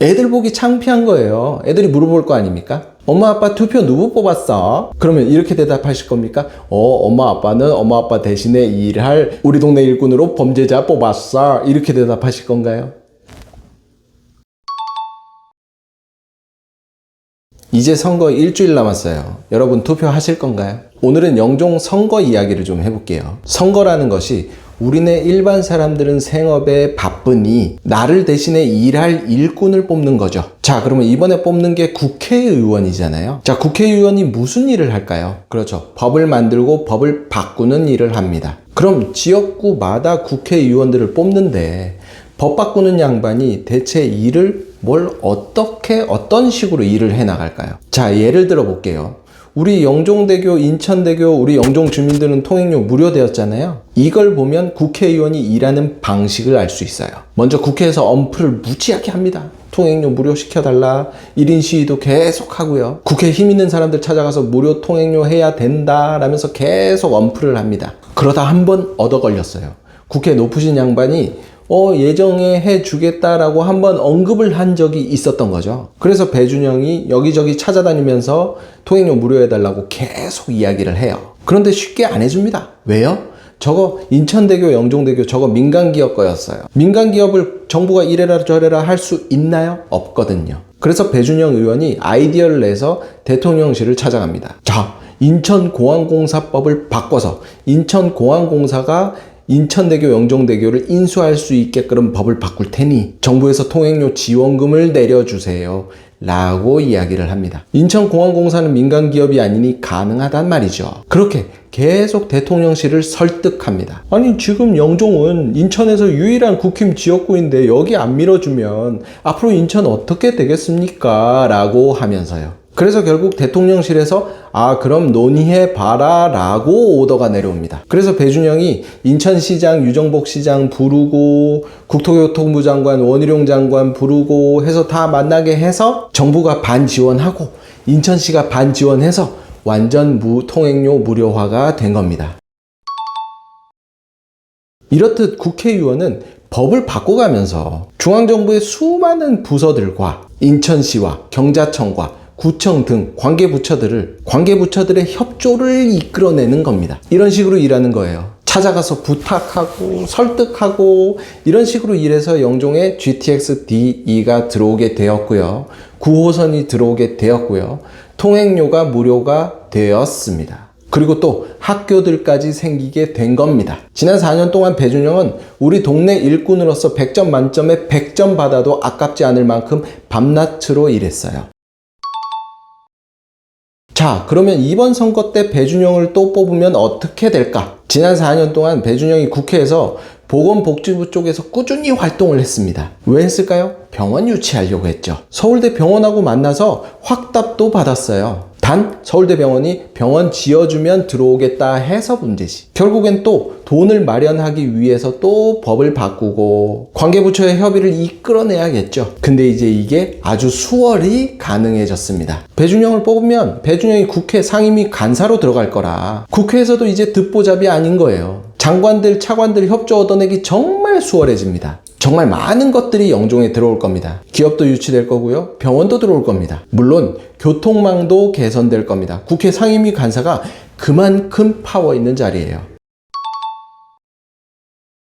애들 보기 창피한 거예요. 애들이 물어볼 거 아닙니까? 엄마 아빠 투표 누구 뽑았어? 그러면 이렇게 대답하실 겁니까? 어, 엄마 아빠는 엄마 아빠 대신에 일할 우리 동네 일꾼으로 범죄자 뽑았어. 이렇게 대답하실 건가요? 이제 선거 일주일 남았어요. 여러분 투표하실 건가요? 오늘은 영종 선거 이야기를 좀 해볼게요. 선거라는 것이 우리네 일반 사람들은 생업에 바쁘니 나를 대신에 일할 일꾼을 뽑는 거죠. 자, 그러면 이번에 뽑는 게 국회의원이잖아요. 자, 국회의원이 무슨 일을 할까요? 그렇죠. 법을 만들고 법을 바꾸는 일을 합니다. 그럼 지역구마다 국회의원들을 뽑는데 법 바꾸는 양반이 대체 일을 뭘 어떻게 어떤 식으로 일을 해 나갈까요? 자, 예를 들어 볼게요. 우리 영종대교, 인천대교, 우리 영종 주민들은 통행료 무료되었잖아요. 이걸 보면 국회의원이 일하는 방식을 알 수 있어요. 먼저 국회에서 엄프를 무지하게 합니다. 통행료 무료 시켜달라. 1인 시위도 계속 하고요. 국회 힘 있는 사람들 찾아가서 무료 통행료 해야 된다. 라면서 계속 엄프를 합니다. 그러다 한 번 얻어 걸렸어요. 국회 높으신 양반이 어, 예정에 해 주겠다라고 한번 언급을 한 적이 있었던 거죠. 그래서 배준영이 여기저기 찾아다니면서 통행료 무료해달라고 계속 이야기를 해요. 그런데 쉽게 안 해줍니다. 왜요? 저거 인천대교, 영종대교 저거 민간기업 거였어요. 민간기업을 정부가 이래라 저래라 할 수 있나요? 없거든요. 그래서 배준영 의원이 아이디어를 내서 대통령실을 찾아갑니다. 자, 인천공항공사법을 바꿔서 인천공항공사가 인천대교, 영종대교를 인수할 수 있게끔 법을 바꿀 테니 정부에서 통행료 지원금을 내려주세요. 라고 이야기를 합니다. 인천공항공사는 민간 기업이 아니니 가능하단 말이죠. 그렇게 계속 대통령실을 설득합니다. 아니 지금 영종은 인천에서 유일한 국힘 지역구인데 여기 안 밀어주면 앞으로 인천 어떻게 되겠습니까? 라고 하면서요. 그래서 결국 대통령실에서 아 그럼 논의해 봐라 라고 오더가 내려옵니다. 그래서 배준영이 인천시장 유정복 시장 부르고 국토교통부 장관 원희룡 장관 부르고 해서 다 만나게 해서 정부가 반 지원하고 인천시가 반 지원해서 완전 무통행료 무료화가 된 겁니다. 이렇듯 국회의원은 법을 바꿔가면서 중앙정부의 수많은 부서들과 인천시와 경자청과 구청 등 관계부처들을 관계부처들의 협조를 이끌어내는 겁니다. 이런 식으로 일하는 거예요. 찾아가서 부탁하고 설득하고 이런 식으로 일해서 영종에 GTX DE가 들어오게 되었고요. 9호선이 들어오게 되었고요. 통행료가 무료가 되었습니다. 그리고 또 학교들까지 생기게 된 겁니다. 지난 4년 동안 배준영은 우리 동네 일꾼으로서 100점 만점에 100점 받아도 아깝지 않을 만큼 밤낮으로 일했어요. 자, 그러면 이번 선거 때 배준영을 또 뽑으면 어떻게 될까? 지난 4년 동안 배준영이 국회에서 보건복지부 쪽에서 꾸준히 활동을 했습니다. 왜 했을까요? 병원 유치하려고 했죠. 서울대 병원하고 만나서 확답도 받았어요. 단 서울대 병원이 병원 지어주면 들어오겠다 해서 문제지. 결국엔 또 돈을 마련하기 위해서 또 법을 바꾸고 관계부처의 협의를 이끌어내야겠죠. 근데 이제 이게 아주 수월히 가능해졌습니다. 배준영을 뽑으면 배준영이 국회 상임위 간사로 들어갈 거라 국회에서도 이제 듣보잡이 아닌 거예요. 장관들, 차관들 협조 얻어내기 정말 수월해집니다. 정말 많은 것들이 영종에 들어올 겁니다. 기업도 유치될 거고요. 병원도 들어올 겁니다. 물론 교통망도 개선될 겁니다. 국회 상임위 간사가 그만큼 파워 있는 자리예요.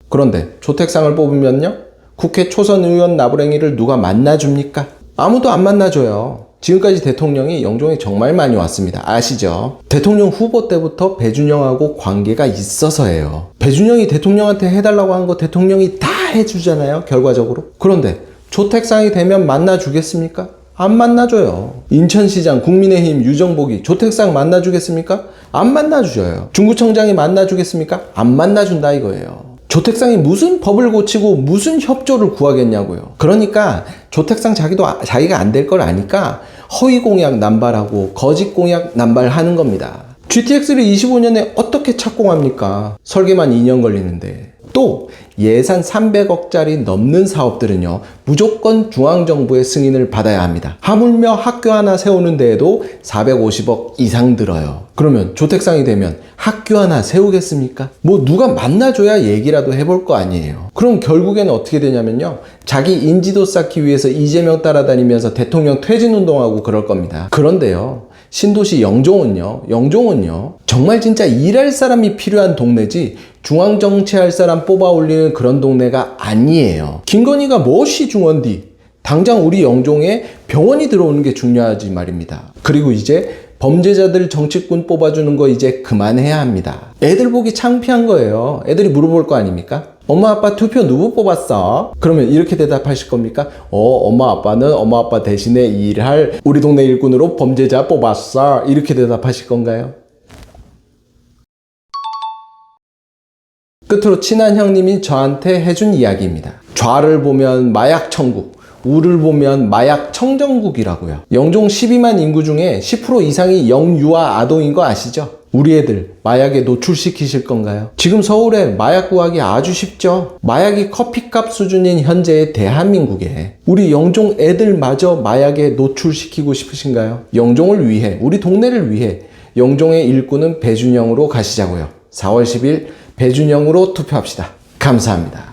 그런데 조택상을 뽑으면요? 국회 초선 의원 나부랭이를 누가 만나줍니까? 아무도 안 만나줘요. 지금까지 대통령이 영종에 정말 많이 왔습니다. 아시죠? 대통령 후보 때부터 배준영하고 관계가 있어서예요. 배준영이 대통령한테 해달라고 한 거 대통령이 다 해주잖아요. 결과적으로. 그런데 조택상이 되면 만나주겠습니까? 안 만나줘요. 인천시장, 국민의힘, 유정복이 조택상 만나주겠습니까? 안 만나주줘요. 중구청장이 만나주겠습니까? 안 만나준다 이거예요. 조택상이 무슨 법을 고치고 무슨 협조를 구하겠냐고요. 그러니까 조택상 자기도 아- 자기가 안 될 걸 아니까 허위 공약 남발하고 거짓 공약 남발하는 겁니다. GTX를 25년에 어떻게 착공합니까? 설계만 2년 걸리는데. 또 예산 300억짜리 넘는 사업들은요 무조건 중앙정부의 승인을 받아야 합니다. 하물며 학교 하나 세우는 데에도 450억 이상 들어요. 그러면 조택상이 되면 학교 하나 세우겠습니까? 뭐 누가 만나줘야 얘기라도 해볼 거 아니에요. 그럼 결국에는 어떻게 되냐면요 자기 인지도 쌓기 위해서 이재명 따라다니면서 대통령 퇴진 운동하고 그럴 겁니다. 그런데요 신도시 영종은요, 영종은요, 정말 진짜 일할 사람이 필요한 동네지 중앙 정치할 사람 뽑아 올리는 그런 동네가 아니에요. 김건희가 무엇이 중원디? 당장 우리 영종에 병원이 들어오는 게 중요하지 말입니다. 그리고 이제 범죄자들 정치꾼 뽑아주는 거 이제 그만해야 합니다. 애들 보기 창피한 거예요. 애들이 물어볼 거 아닙니까? 엄마 아빠 투표 누구 뽑았어? 그러면 이렇게 대답하실 겁니까? 어 엄마 아빠는 엄마 아빠 대신에 일할 우리 동네 일꾼으로 범죄자 뽑았어 이렇게 대답하실 건가요? 끝으로 친한 형님이 저한테 해준 이야기입니다. 좌를 보면 마약 천국, 우를 보면 마약 청정국이라고요. 영종 12만 인구 중에 10% 이상이 영유아 아동인 거 아시죠? 우리 애들 마약에 노출시키실 건가요? 지금 서울에 마약 구하기 아주 쉽죠? 마약이 커피값 수준인 현재의 대한민국에 우리 영종 애들마저 마약에 노출시키고 싶으신가요? 영종을 위해, 우리 동네를 위해 영종의 일꾼은 배준영으로 가시자고요. 4월 10일 배준영으로 투표합시다. 감사합니다.